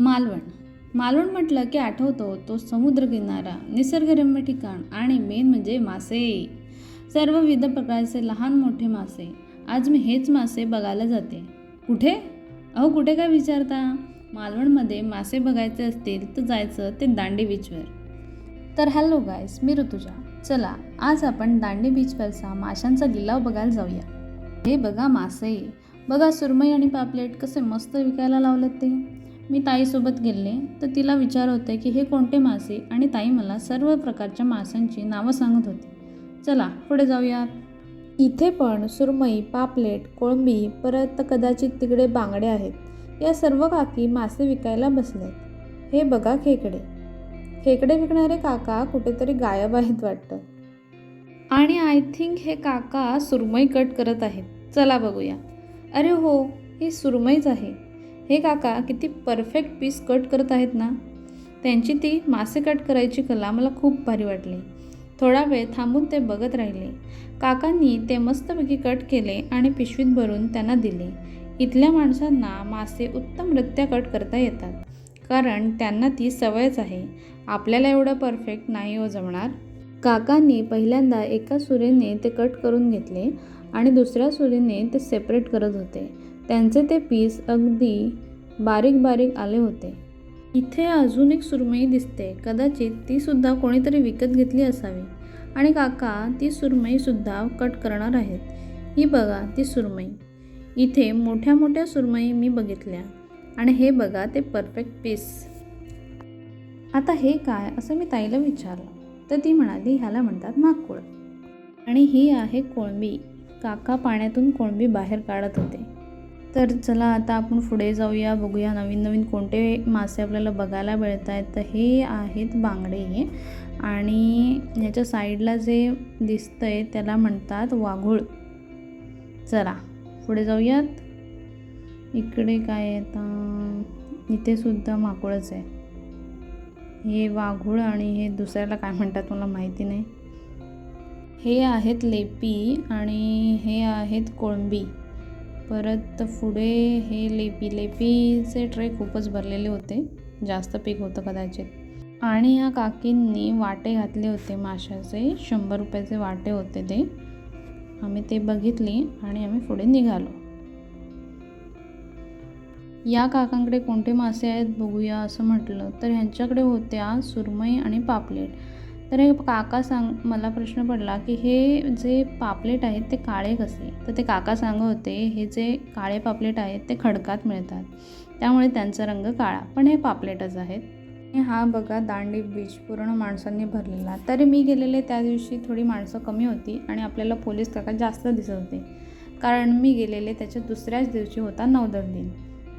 मालवण. मालवण म्हटलं की आठवतो तो समुद्रकिनारा निसर्गरम्य ठिकाण आणि मेन म्हणजे मासे. सर्व विविध प्रकारचे लहान मोठे मासे. आज मी हेच मासे बघायला जाते. कुठे? अहो कुठे काय विचारता? मालवणमध्ये मासे बघायचे असतील तर जायचं ते दांडी बीचवर तर हॅलो गायस मी ऋतुजा. चला आज आपण दांडी बीचवरचा माशांचा लिलाव बघायला जाऊया. हे बघा मासे. बघा सुरमई आणि पापलेट कसे मस्त विकायला लावलेत ते. मी ताईसोबत गेले तर तिला विचार होते की हे कोणते मासे आणि ताई मला सर्व प्रकारच्या माशांची नावं सांगत होती. चला पुढे जाऊयात इथे पण सुरमई पापलेट कोळंबी परत कदाचित तिकडे बांगडे आहेत. या सर्व काकी मासे विकायला बसलेत. हे बघा खेकडे. खेकडे विकणारे काका कुठेतरी गायब आहेत वाटतं. आणि आय थिंक हे काका सुरमई कट करत आहेत. चला बघूया. अरे हो ही सुरमईच आहे. हे काका किती परफेक्ट पीस कट करत आहेत ना? त्यांची ती मासे कट करायची कला मला खूप भारी वाटली. थोडा वेळ थांबून ते बघत राहिले. काकांनी ते मस्तपैकी कट केले आणि पिशवीत भरून त्यांना दिले. इथल्या माणसांना मासे उत्तमरित्या कट करता येतात. कारण त्यांना ती सवयच आहे. आपल्याला एवढं परफेक्ट नाही हो जमणार. काकांनी पहिल्यांदा एका सुरीने ते कट करून घेतले आणि दुसऱ्या सुरीने ते सेपरेट करत होते. त्यांचे ते पीस अगदी बारीक बारीक आले होते. इथे अजून एक सुरमई दिसते. कदाचित ती सुद्धा कोणीतरी विकत घेतली असावी. आणि काका ती सुरमईसुद्धा कट करणार आहेत. ही बघा ती सुरमई. इथे मोठ्या मोठ्या सुरमई मी बघितल्या. आणि हे बघा ते परफेक्ट पीस आता हे काय असं मी ताईला विचारलं. तर ती म्हणाली ह्याला म्हणतात माकुळ. आणि ही आहे कोळंबी. काका पाण्यातून कोळंबी बाहेर काढत होते. तर चला आता आपण पुढे जाऊया बघूया नवीन नवीन कोणते मासे आपल्याला बघायला मिळत आहेत तर हे आहेत बांगडे आणि ह्याच्या साईडला जे दिसतंय त्याला म्हणतात वाघूळ. चला पुढे जाऊयात. इकडे काय आता? इथे सुद्धा माकुळच आहे. हे वाघूळ आणि हे दुसऱ्याला काय म्हणतात मला माहिती नाही. हे आहेत लेपी आणि हे आहेत कोळंबी. परत पुढे हे लेपी लेपीचे ट्रे खूपच भरलेले होते. जास्त पीक होतं कदाचित. आणि ह्या काकींनी वाटे घातले होते माशाचे. शंभर रुपयाचे वाटे होते ते. आम्ही ते बघितले आणि आम्ही पुढे निघालो. या काकांकडे कोणते मासे आहेत बघूया असं म्हटलं तर ह्यांच्याकडे होत्या सुरमई आणि पापलेट. तर हे काका सांग मला प्रश्न पडला की हे जे पापलेट आहेत ते काळे कसे? तर ते काका सांगत होते हे जे काळे पापलेट आहेत ते खडकात मिळतात. त्यामुळे त्यांचा रंग काळा. पण हे पापलेटच आहेत. हा बघा दांडी बीच पूर्ण माणसांनी भरलेला. तरी मी गेलेले त्या दिवशी थोडी माणसं कमी होती आणि आपल्याला पोलीस काका जास्त दिसत होते. कारण मी गेलेले त्याच्या दुसऱ्याच दिवशी होता नवदर दिन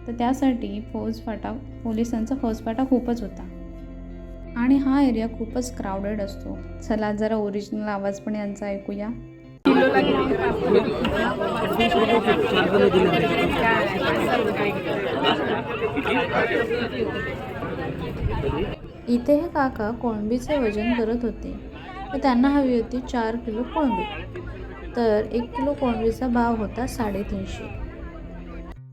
तर त्यासाठी फौजफाटा पोलिसांचा फौजफाटा खूपच होता. आणि हा एरिया खूपच क्राऊडेड असतो. चला जरा ओरिजिनल आवाज पण यांचा ऐकूया. इथे हे काका कोळंबीचे वजन करत होते. तर त्यांना हवी होती चार किलो कोळंबी. तर एक किलो कोळंबीचा भाव होता साडेतीनशे.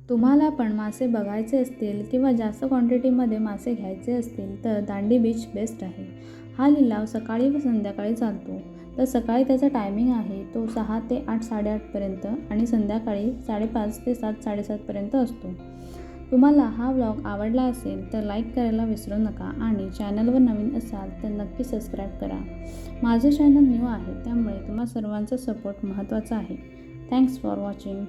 तुम्हाला पण मासे बघायचे असतील किंवा जास्त क्वांटिटीमध्ये मासे घ्यायचे असतील तर दांडी बीच बेस्ट आहे. हा लिलाव सकाळी व संध्याकाळी चालतो. तर सकाळी त्याचा टायमिंग आहे तो सहा ते आठ साडेआठपर्यंत आणि संध्याकाळी साडेपाच ते सात साडेसातपर्यंत असतो. तुम्हाला हा व्लॉग आवडला असेल तर लाईक करायला विसरू नका आणि चॅनलवर नवीन असाल तर नक्की सबस्क्राईब करा. माझं चॅनल न्यू आहे त्यामुळे तुम्हा सर्वांचा सपोर्ट महत्त्वाचा आहे. Thanks for watching